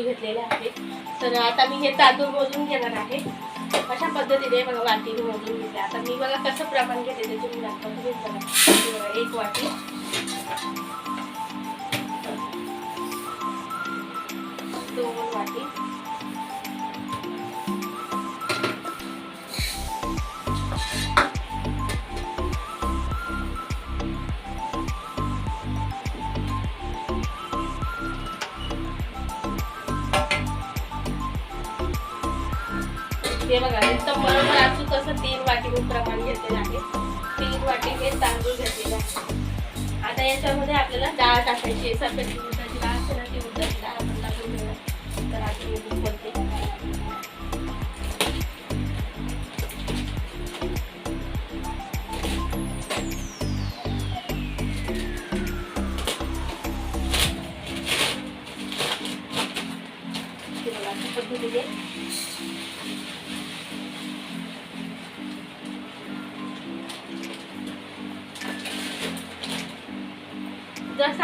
तांदूळ घेतलेले आहेत तर आता मी हे तांदूळ मोजून घेणार आहे. अशा पद्धतीने बघा वाटीने मोजून घेतले आता मी बघा कसं प्रमाण घेते त्याचे तुम्ही दाखवतो एक वाटी. दोन वाटी. हे बघा एकदम बरोबर अचूक असं तीन वाटी प्रमाण घेतलेलं आहे. तीन वाटी हे तांदूळ घेतलेलं आहे. आता याच्यामध्ये आपल्याला डाळ टाकायची आहे. सफेद उडदाची डाळ असते ना ती उडदाची डाळ आपण टाकून घेऊया तर आता मी बोलते हे बघा पद्धतीने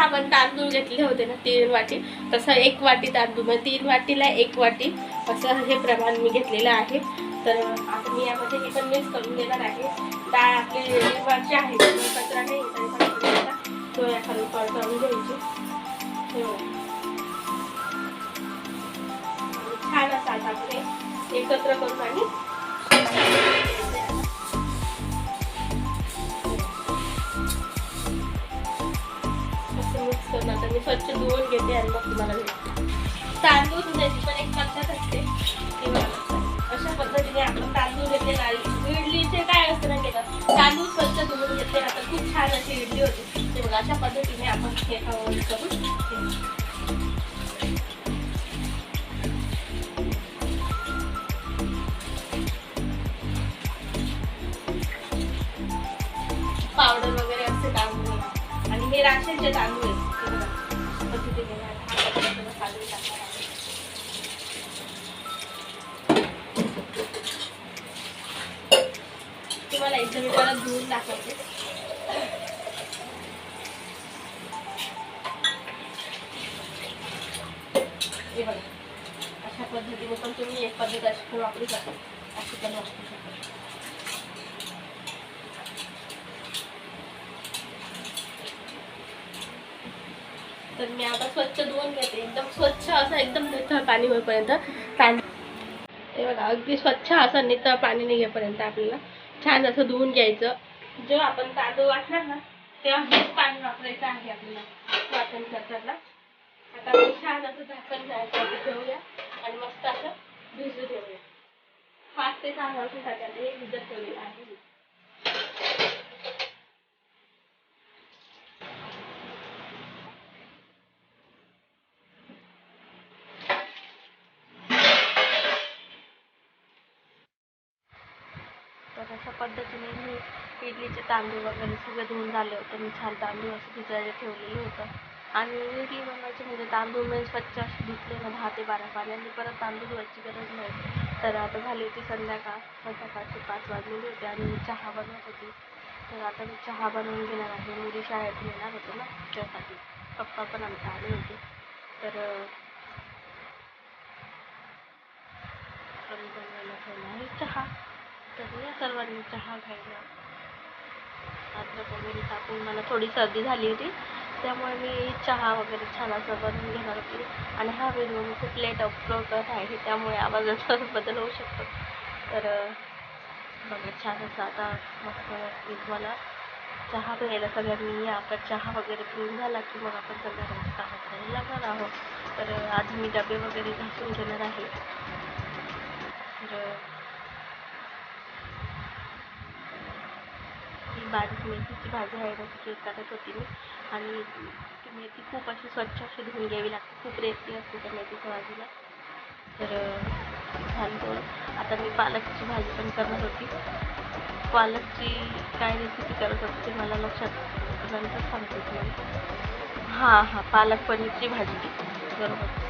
आपण तांदूळ घेतले होते ना तीन वाटी. तसं एक वाटी तांदूळ म्हणजे तीन वाटीला एक वाटी. असं हे प्रमाण मी घेतलेलं आहे. तर आता मी यामध्ये हे पण मिक्स करून देणार आहे. डाळ आपली निर्वाची आहे कचरा नाही तो या खाली त्याला करून पडताळून घ्यायची हो. छान असं आता आपण एकत्र करून आणि मग तुम्हाला तांदूळ धुण्याची पण एक पद्धत असते. अशा पद्धतीने आपण तांदूळ घेते नाही इडलीचे काय असतं ना केलं तांदूळ स्वच्छ धुवून घेतले आता खूप छान अशी इडली होती. ते बघा अशा पद्धतीने आपण हे करून पावडर वगैरे असते तांदूळ. आणि हे राशनचे तांदूळ आहेत. तुम्हाला मी परत धुवून दाखवते. हे बघा. अशा पद्धतीने पण तुम्ही एक पद्धत अशी पण वापरू शकता. अशी पण वापरू शकता. तर मी आता स्वच्छ धुवून घेते. एकदम स्वच्छ असं एकदम निथळ पाणी होईपर्यंत तांदूळ हे बघा अगदी स्वच्छ असं नितळ पाणी निघेपर्यंत आपल्याला. छान असं धुवून घ्यायचं. जेव्हा आपण तांदूळ वाटणार ना तेव्हा हेच पाणी वापरायचं आहे आपल्याला वाटण करताना. आता आपण छान असं झाकण जायचं ठेवूया आणि मस्त असं भिजू ठेवूया. पाच ते सहा वर्षासाठी आता हे भिजत ठेवलेलं आहे. तर अशा पद्धतीने मी इडलीचे तांदूळ वगैरे सगळं धुवून झाले होते. मी छान तांदूळ असं भिजायला ठेवलेलं होतं. आणि इडली बनवायची म्हणजे तांदूळ मी स्वच्छ असे धुतले ना दहा ते बारा पाण्याने. परत तांदूळ धुवायची गरज नाही. तर आता झाली होती संध्याकाळ. संध्याकाळचे पाच वाजलेले होते आणि मी चहा बनवत होती. तर आता मी चहा बनवून घेणार आहे. मुली शाळेत येणार होते ना त्यासाठी. पप्पा पण आमच्या आले होते. तर बनवायला ठेवला आहे चहा. तर या सर्वांनी चहा घ्यायला अद्रक वगैरे टाकून मला थोडी सर्दी झाली होती. त्यामुळे मी चहा वगैरे छान असं बनवून घेणार होती. आणि हा व्हिडिओ मी खूप लेट अपलोड करत आहे त्यामुळे आवाजाचा बदल होऊ शकतो. तर बघा छान असं आता मस्त मी तुम्हाला चहा प्यायला सगळ्यांनी या. आपला चहा वगैरे पिऊन झाला की मग आपण सगळ्यांना कामात करायला लागणार आहोत. तर आज मी डबे वगैरे घासून घेणार आहे. तर अं, ही बारीक मेथीची भाजी आहे ना ती होती मी. आणि ती मेथी खूप अशी स्वच्छ अशी धुवून घ्यावी लागते. खूप रेती असते त्या मेथीच्या भाजीला. तर झालं तेवढं. आता मी पालकची भाजी पण करणार होती. पालकची काय रेसिपी करत होती ते मला लक्षात नंतर सांगते तुम्हाला. हां हां पालक पनीरची भाजी. बरोबर.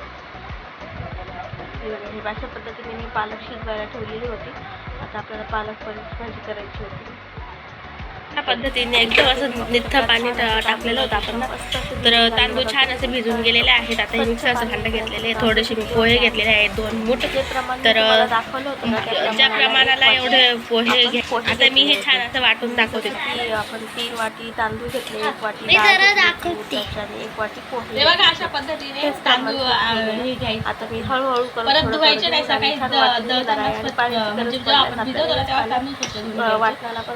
हे हे अशा पद्धतीने मी पालक शिजवायला ठेवलेली होती. आता आपल्याला पालक पनीरची भाजी करायची होती. त्या पद्धतीने एकदम असं निथं पाणी टाकलेलं होतं आपण. तर तांदूळ छान असे भिजून गेलेले आहेत. आता हे मिक्सरचं भांडं घेतलेले आहे थोडेसे मी पोहे घेतलेले आहेत दोन मूठ. तर दाखवलं होतं ना त्या ज्या प्रमाणाला एवढे पोहे घे आता मी हे छान असं वाटून दाखवते. की आपण तीन वाटी तांदूळ घेतले एक वाटी दाखवते. एक वाटी पोहे. हे बघा अशा पद्धतीने तांदूळ आता मी हळूहळू परत धुवायचे नाही सकाळी पाण्याची म्हणजे. वाटणाला पण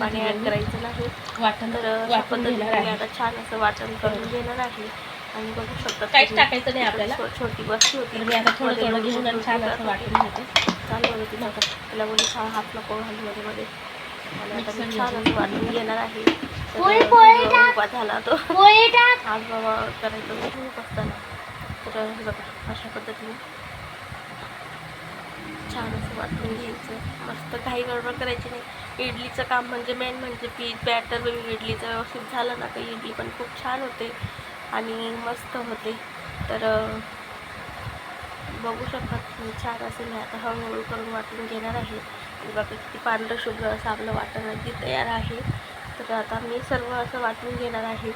पाणी ऍड पद्धतीने करायचं नाही. वाटण तर पद्धतीने घेणार आहे. आता छान असं वाटण करून घेणार आहे. आणि बघू शकता काहीच. टाकायचं नाही आपल्याला. छोटी बसली होती. मी आता थोडं थोडं घेऊन आणि छान असं वाटून घेते. चालू होतं तिला आता तिला बोलली हा हात नको घालू मध्ये मध्ये. आणि आता मी मिक्सर छान घेते. असं वाटून घेणार आहे. उभा झाला तो. आज बाबा करायचं असताना तर बघा अशा पद्धतीने छान असं वाटून घ्यायचं. मस्त काही गडबड करायची नाही. इडलीचं काम म्हणजे मेन म्हणजे पीठ बॅटर इडलीचं व्यवस्थित झालं ना तर इडली पण खूप छान होते आणि मस्त होते. तर बघू शकता तुम्ही छान असं मी आता हळूहळू करून वाटून घेणार आहे. आणि बघा किती पांढरं शुभ्र असं आपलं वाटण अगदी तयार आहे. तर आता मी सर्व असं वाटून घेणार आहे.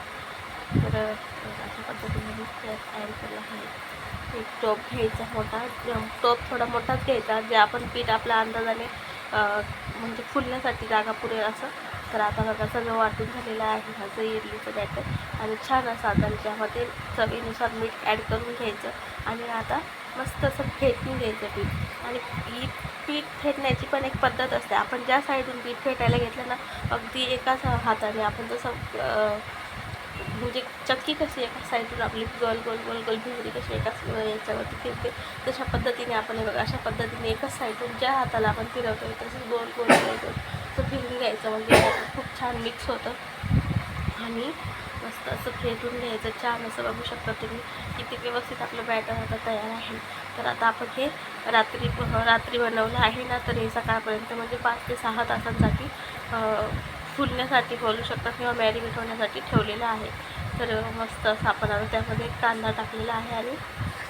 तर अशा पद्धतीने मी तयार केलं आहे. एक टोप घ्यायचा मोठा टॉप टोप थोडा मोठाच घ्यायचा जे आपण पीठ आपल्या अंदाजाने म्हणजे फुलण्यासाठी जागा पुरेल असं. तर आता बघा सगळं वाटून झालेलं आहे माझं इडलीचं बॅटर आणि छान असं आता त्यामध्ये चवीनुसार मीठ ॲड करून घ्यायचं. आणि आता मस्त असं फेटून घ्यायचं पीठ. आणि ही पीठ फेटण्याची पण एक पद्धत असते. आपण ज्या साईडून पीठ फेटायला घेतलं ना अगदी एकाच हाताने आपण जसं म्हणजे चक्की कशी एका साईडून आपली गोल गोल गोल गोल भिजरी कशी एकाच याच्यावरती फिरते. तशा पद्धतीने आपण हे बघा अशा पद्धतीने एकाच साईडून ज्या हाताला आपण फिरवतो तसंच गोल गोल गोल गोल असं फिरून घ्यायचं म्हणजे खूप छान मिक्स होतं. आणि मस्त असं फेटून घ्यायचं. छान असं बघू शकता तुम्ही किती व्यवस्थित आपलं बॅटर आता तयार आहे. तर आता आपण हे रात्री रात्री बनवलं आहे ना तर हे सकाळपर्यंत म्हणजे पाच ते सहा तासांसाठी फुलण्यासाठी बोलू शकता किंवा मॅरिनेट होण्यासाठी ठेवलेलं आहे. तर मस्त असं आपण आता त्यामध्ये कांदा टाकलेला आहे आणि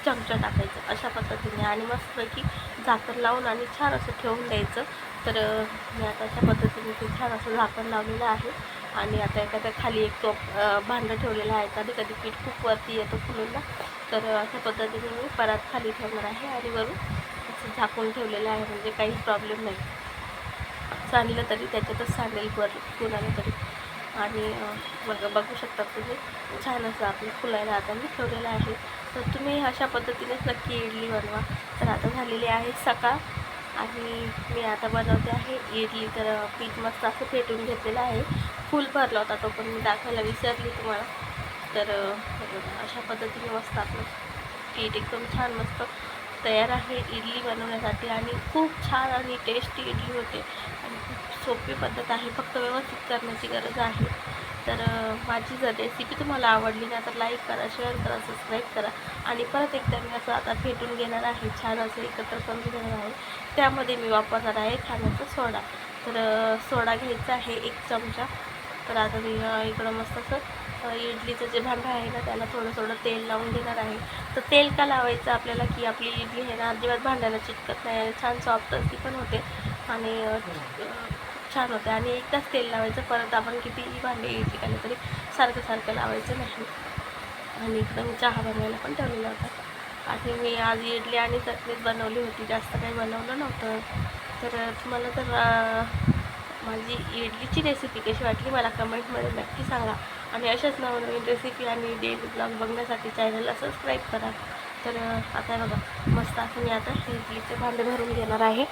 चमचा टाकायचं अशा पद्धतीने. आणि मस्तपैकी झाकण लावून आणि छान असं ठेवून द्यायचं. तर मी आता अशा पद्धतीने ते छान असं झाकण लावलेलं आहे. आणि आता एखाद्या खाली एक टोप भांडं ठेवलेलं आहे. कधी कधी पीठ खूप वरती येतं फुलून तर अशा पद्धतीने मी परात खाली ठेवणार आहे आणि वरून असं झाकून ठेवलेलं आहे. म्हणजे काहीच प्रॉब्लेम नाही. सांडलं तरी त्याच्यातच सांडेल बर कुणाला तरी. आणि बघा बघू शकता तुम्ही. छान असं आपलं फुलायला. आता मी ठेवलेलं आहे. तर तुम्ही अशा पद्धतीनेच नक्की इडली बनवा. तर आता झालेली आहे सकाळ. आणि मी आता बनवते आहे इडली. तर पीठ मस्त असं फेटून घेतलेलं आहे. फुल भरला होता तो पण मी दाखवायला विसरली तुम्हाला. तर अशा पद्धतीने मस्त आपलं पीठ एकदम छान मस्त तयार आहे इडली बनवण्यासाठी आणि खूप छान आणि टेस्टी इडली होते. आणि खूप सोपी पद्धत आहे फक्त व्यवस्थित करण्याची गरज आहे. तर माझी जर रेसिपी तुम्हाला आवडली ना तर लाईक करा शेअर करा सबस्क्राईब करा. आणि परत एकदा मी असं आता फेटून घेणार आहे छान असं एकत्र करून घेणार आहे. त्यामध्ये मी वापरणार आहे खाण्याचा सोडा. तर सोडा घ्यायचा आहे एक चमचा. तर आता मी इकडं मस्त असं इडलीचं जे भांडं आहे ना त्याला थोडं थोडं तेल लावून घेणार आहे. तर तेल का लावायचं आपल्याला की आपली इडली आहे ना अजिबात भांड्याला चिटकत नाही आणि छान सॉफ्ट ती पण होते. आणि छान होते. आणि एकदाच तेल लावायचं परत आपण कितीही भांडे इडली केलं तरी सारखं सारखं लावायचं नाही. आणि इकडं मी चहा बनवायला पण ठेवलेला होता. आणि मी आज इडली आणि चटणीच बनवली होती. जास्त काही बनवलं नव्हतं. तर तुम्हाला तर माझी इडलीची रेसिपी कशी वाटली मला कमेंटमध्ये नक्की सांगा. आणि अशाच नवनवीन रेसिपी आणि डेली ब्लॉग बघण्यासाठी चॅनलला सबस्क्राईब करा. तर आता हे बघा मस्त असं मी आता इडलीचे भांडे भरून घेणार आहे.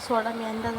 सोडा मी अंदाज